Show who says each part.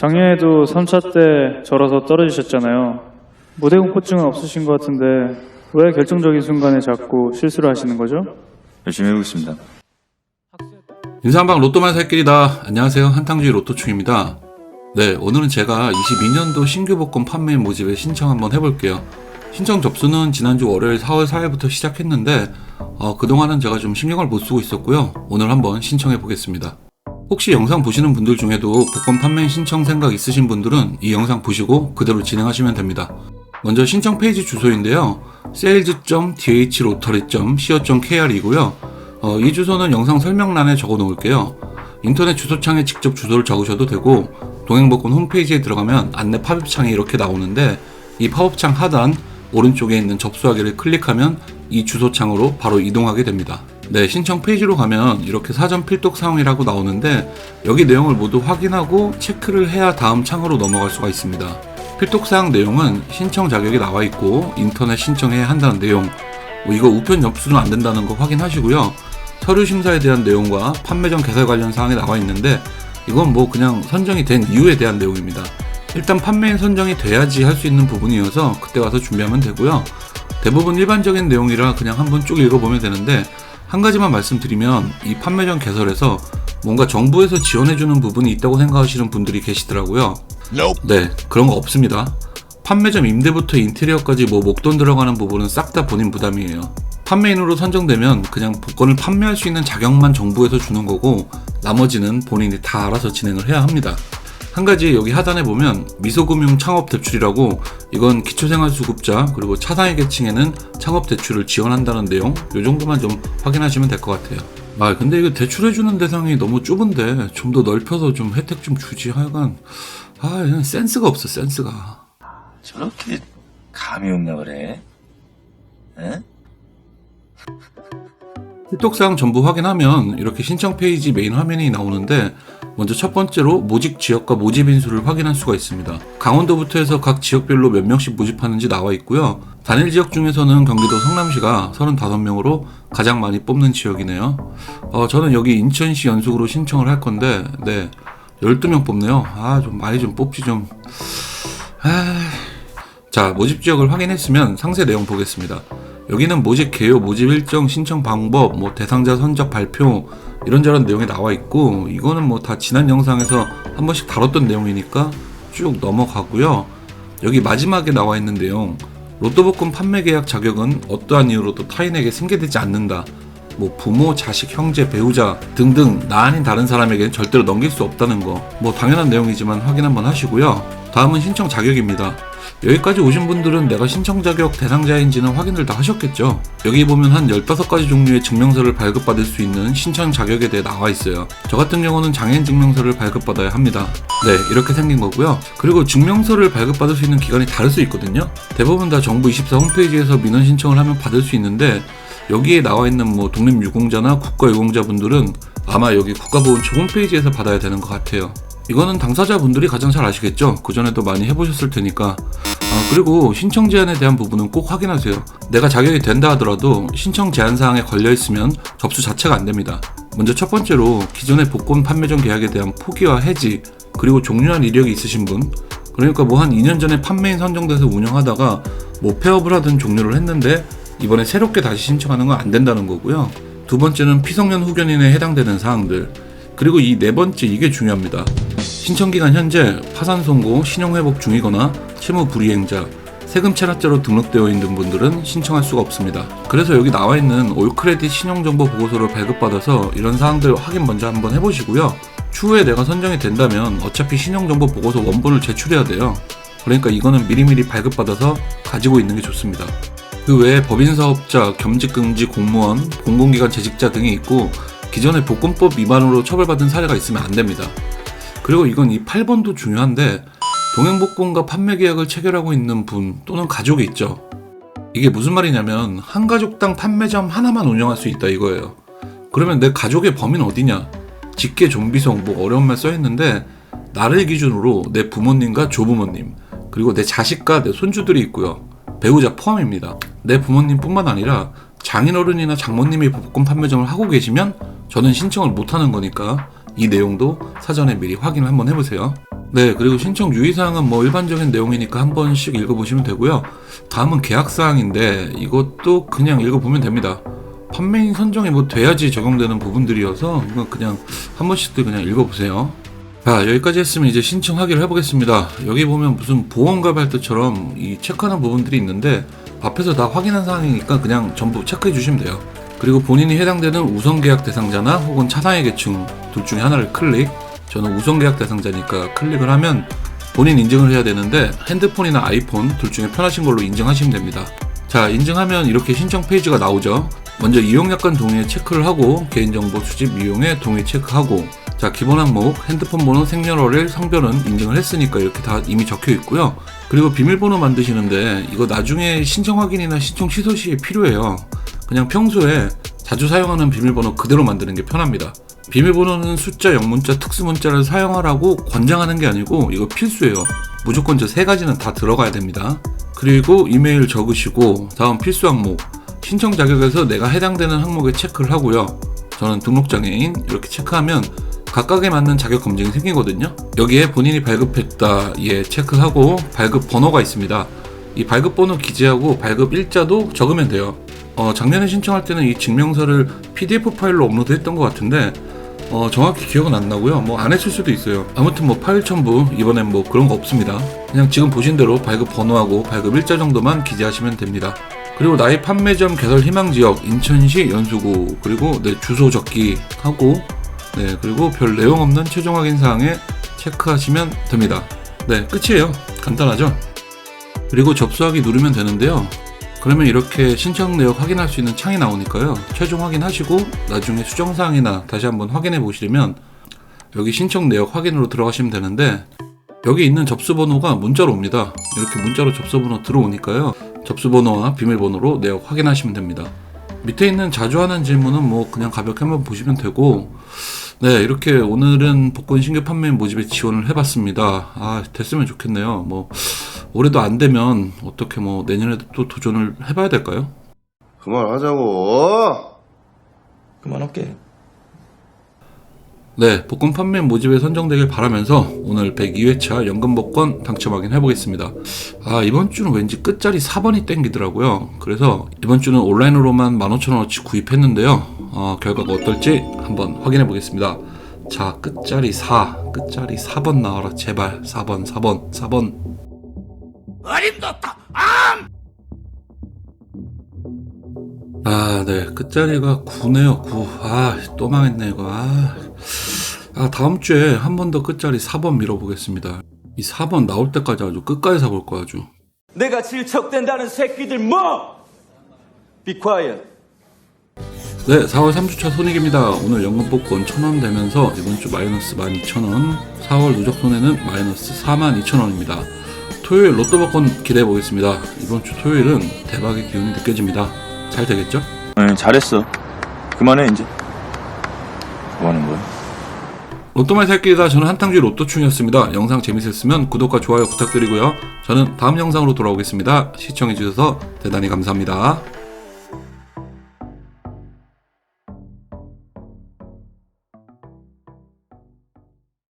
Speaker 1: 작년에도 3차 때 절어서 떨어지셨잖아요. 무대 공포증은 없으신 것 같은데 왜 결정적인 순간에 자꾸 실수를 하시는 거죠?
Speaker 2: 열심히 해보겠습니다.
Speaker 3: 인상방 로또만 살 길이다. 안녕하세요. 한탕주의 로또충입니다. 네, 오늘은 제가 22년도 신규 복권 판매인 모집에 신청 한번 해볼게요. 신청 접수는 지난주 월요일 4월 4일부터 시작했는데 어, 그동안은 제가 좀 신경을 못 쓰고 있었고요. 오늘 한번 신청해 보겠습니다. 혹시 영상 보시는 분들 중에도 복권 판매 신청 생각 있으신 분들은 이 영상 보시고 그대로 진행하시면 됩니다. 먼저 신청 페이지 주소인데요. sales.dhlottery.co.kr이고요. 어, 이 주소는 영상 설명란에 적어 놓을게요. 인터넷 주소창에 직접 주소를 적으셔도 되고 동행복권 홈페이지에 들어가면 안내 팝업창이 이렇게 나오는데 이 팝업창 하단 오른쪽에 있는 접수하기를 클릭하면 이 주소창으로 바로 이동하게 됩니다. 네, 신청 페이지로 가면 이렇게 사전 필독 사항이라고 나오는데 여기 내용을 모두 확인하고 체크를 해야 다음 창으로 넘어갈 수가 있습니다. 필독 사항 내용은 신청 자격이 나와 있고 인터넷 신청해야 한다는 내용, 뭐 이거 우편 접수는 안 된다는 거 확인하시고요. 서류 심사에 대한 내용과 판매점 개설 관련 사항이 나와 있는데 이건 뭐 그냥 선정이 된 이유에 대한 내용입니다. 일단 판매인 선정이 돼야지 할 수 있는 부분이어서 그때 와서 준비하면 되고요. 대부분 일반적인 내용이라 그냥 한번 쭉 읽어보면 되는데 한 가지만 말씀드리면 이 판매점 개설에서 뭔가 정부에서 지원해주는 부분이 있다고 생각하시는 분들이 계시더라고요. 네, 그런 거 없습니다. 판매점 임대부터 인테리어까지 뭐 목돈 들어가는 부분은 싹 다 본인 부담이에요. 판매인으로 선정되면 그냥 복권을 판매할 수 있는 자격만 정부에서 주는 거고 나머지는 본인이 다 알아서 진행을 해야 합니다. 한 가지 여기 하단에 보면 미소금융 창업 대출이라고 이건 기초생활수급자 그리고 차상위 계층에는 창업 대출을 지원한다는 내용 요 정도만 좀 확인하시면 될 것 같아요. 아 근데 이거 대출해주는 대상이 너무 좁은데 좀 더 넓혀서 좀 혜택 좀 주지 하여간 아 이건 센스가 없어 센스가
Speaker 2: 저렇게 감이 없나 그래? 에?
Speaker 3: 필독사항 전부 확인하면 이렇게 신청 페이지 메인 화면이 나오는데 먼저 첫 번째로 모집 지역과 모집 인수를 확인할 수가 있습니다. 강원도부터 해서 각 지역별로 몇 명씩 모집하는지 나와 있고요. 단일 지역 중에서는 경기도 성남시가 35명으로 가장 많이 뽑는 지역이네요. 어, 저는 여기 인천시 연속으로 신청을 할 건데, 네. 12명 뽑네요. 아, 좀 많이 좀 뽑지 좀. 아... 자, 모집 지역을 확인했으면 상세 내용 보겠습니다. 여기는 모집 개요, 모집 일정, 신청 방법, 뭐 대상자 선적 발표 이런저런 내용이 나와 있고 이거는 뭐 다 지난 영상에서 한 번씩 다뤘던 내용이니까 쭉 넘어가고요. 여기 마지막에 나와 있는 내용 로또 복권 판매 계약 자격은 어떠한 이유로도 타인에게 승계되지 않는다. 뭐 부모, 자식, 형제, 배우자 등등 나 아닌 다른 사람에게는 절대로 넘길 수 없다는 거. 뭐 당연한 내용이지만 확인 한번 하시고요. 다음은 신청 자격입니다. 여기까지 오신 분들은 내가 신청 자격 대상자인지는 확인을 다 하셨겠죠. 여기 보면 한 15가지 종류의 증명서를 발급받을 수 있는 신청 자격에 대해 나와 있어요. 저 같은 경우는 장애인 증명서를 발급받아야 합니다. 네, 이렇게 생긴 거고요. 그리고 증명서를 발급받을 수 있는 기간이 다를 수 있거든요. 대부분 다 정부 24 홈페이지에서 민원 신청을 하면 받을 수 있는데 여기에 나와 있는 뭐 독립유공자나 국가유공자분들은 아마 여기 국가보훈처 홈페이지에서 받아야 되는 것 같아요. 이거는 당사자분들이 가장 잘 아시겠죠? 그전에도 많이 해보셨을 테니까. 아, 그리고 신청 제한에 대한 부분은 꼭 확인하세요. 내가 자격이 된다 하더라도 신청 제한 사항에 걸려 있으면 접수 자체가 안 됩니다. 먼저 첫 번째로 기존의 복권 판매점 계약에 대한 포기와 해지, 그리고 종료한 이력이 있으신 분, 그러니까 뭐 한 2년 전에 판매인 선정돼서 운영하다가 뭐 폐업을 하든 종료를 했는데 이번에 새롭게 다시 신청하는 건 안 된다는 거고요. 두 번째는 피성년 후견인에 해당되는 사항들. 그리고 이 네 번째 이게 중요합니다. 신청 기간 현재 파산 선고, 신용 회복 중이거나 채무 불이행자, 세금 체납자로 등록되어 있는 분들은 신청할 수가 없습니다. 그래서 여기 나와 있는 올크레딧 신용정보 보고서를 발급받아서 이런 사항들 확인 먼저 한번 해보시고요. 추후에 내가 선정이 된다면 어차피 신용정보 보고서 원본을 제출해야 돼요. 그러니까 이거는 미리미리 발급받아서 가지고 있는 게 좋습니다. 그 외에 법인사업자, 겸직금지 공무원, 공공기관 재직자 등이 있고 기존의 복권법 위반으로 처벌받은 사례가 있으면 안 됩니다. 그리고 이건 이 8번도 중요한데 동행복권과 판매 계약을 체결하고 있는 분 또는 가족이 있죠. 이게 무슨 말이냐면 한 가족당 판매점 하나만 운영할 수 있다 이거예요. 그러면 내 가족의 범위는 어디냐? 직계 좀비송 뭐 어려운 말 써있는데 나를 기준으로 내 부모님과 조부모님 그리고 내 자식과 내 손주들이 있고요. 배우자 포함입니다. 내 부모님뿐만 아니라 장인어른이나 장모님이 복권 판매점을 하고 계시면 저는 신청을 못하는 거니까 이 내용도 사전에 미리 확인을 한번 해보세요. 네, 그리고 신청 유의사항은 뭐 일반적인 내용이니까 한 번씩 읽어보시면 되고요. 다음은 계약사항인데 이것도 그냥 읽어보면 됩니다. 판매인 선정이 뭐 돼야지 적용되는 부분들이어서 이건 그냥 한 번씩들 그냥 읽어보세요. 자, 여기까지 했으면 이제 신청 확인을 해보겠습니다. 여기 보면 무슨 보험가 발표처럼 이 체크하는 부분들이 있는데 앞에서 다 확인한 사항이니까 그냥 전부 체크해 주시면 돼요. 그리고 본인이 해당되는 우선 계약 대상자나 혹은 차상위 계층 둘 중에 하나를 클릭. 저는 우선 계약 대상자니까 클릭을 하면 본인 인증을 해야 되는데 핸드폰이나 아이폰 둘 중에 편하신 걸로 인증하시면 됩니다. 자, 인증하면 이렇게 신청 페이지가 나오죠. 먼저 이용약관 동의에 체크를 하고 개인정보 수집 이용에 동의 체크하고 자, 기본 항목 핸드폰 번호, 생년월일, 성별은 인증을 했으니까 이렇게 다 이미 적혀 있고요. 그리고 비밀번호 만드시는데 이거 나중에 신청 확인이나 신청 취소 시에 필요해요. 그냥 평소에 자주 사용하는 비밀번호 그대로 만드는 게 편합니다. 비밀번호는 숫자, 영문자, 특수문자를 사용하라고 권장하는 게 아니고 이거 필수예요. 무조건 저 세 가지는 다 들어가야 됩니다. 그리고 이메일 적으시고 다음 필수 항목 신청 자격에서 내가 해당되는 항목에 체크를 하고요. 저는 등록장애인 이렇게 체크하면 각각에 맞는 자격 검증이 생기거든요. 여기에 본인이 발급했다 예 체크하고 발급 번호가 있습니다. 이 발급 번호 기재하고 발급 일자도 적으면 돼요. 어, 작년에 신청할 때는 이 증명서를 PDF 파일로 업로드했던 것 같은데 어, 정확히 기억은 안 나고요. 뭐 안 했을 수도 있어요. 아무튼 뭐 파일 첨부 이번엔 뭐 그런 거 없습니다. 그냥 지금 보신 대로 발급 번호하고 발급 일자 정도만 기재하시면 됩니다. 그리고 나의 판매점 개설 희망 지역 인천시 연수구 그리고 내 주소 적기 하고 네 그리고 별 내용 없는 최종 확인 사항에 체크하시면 됩니다. 네 끝이에요. 간단하죠? 그리고 접수하기 누르면 되는데요. 그러면 이렇게 신청 내역 확인할 수 있는 창이 나오니까요. 최종 확인하시고 나중에 수정사항이나 다시 한번 확인해 보시려면 여기 신청 내역 확인으로 들어가시면 되는데 여기 있는 접수번호가 문자로 옵니다. 이렇게 문자로 접수번호 들어오니까요. 접수번호와 비밀번호로 내역 확인하시면 됩니다. 밑에 있는 자주 하는 질문은 뭐 그냥 가볍게 한번 보시면 되고 네 이렇게 오늘은 복권 신규 판매 모집에 지원을 해봤습니다. 아 됐으면 좋겠네요. 뭐 올해도 안 되면 어떻게 뭐 내년에도 또 도전을 해봐야 될까요?
Speaker 4: 그만하자고.
Speaker 2: 그만할게.
Speaker 3: 네, 복권 판매 모집에 선정되길 바라면서 오늘 102회차 연금 복권 당첨 확인 해 보겠습니다. 아, 이번 주는 왠지 끝자리 4번이 땡기더라고요. 그래서 이번 주는 온라인으로만 15,000원어치 구입했는데요. 어, 결과가 어떨지 한번 확인해 보겠습니다. 자, 끝자리 4, 끝자리 4번 나와라. 제발. 4번, 4번, 4번. 아, 네. 끝자리가 9네요, 9. 아, 또 망했네, 이거. 아, 아 다음 주에 한 번 더 끝자리 4번 밀어보겠습니다. 이 4번 나올 때까지 아주 끝까지 사볼 거야, 아주.
Speaker 5: 내가 질척댄다는 새끼들 뭐! Be quiet.
Speaker 3: 네, 4월 3주차 손익입니다. 오늘 연금 복권 1000원 되면서 이번 주 마이너스 12,000원, 4월 누적 손해는 마이너스 42,000원입니다. 토요일 로또 복권 기대해 보겠습니다. 이번 주 토요일은 대박의 기운이 느껴집니다. 잘 되겠죠?
Speaker 2: 응, 잘했어. 그만해, 이제. 그만한 거야?
Speaker 3: 로또말 살기다 저는 한탕주 로또충이었습니다. 영상 재밌었으면 구독과 좋아요 부탁드리고요. 저는 다음 영상으로 돌아오겠습니다. 시청해주셔서 대단히 감사합니다.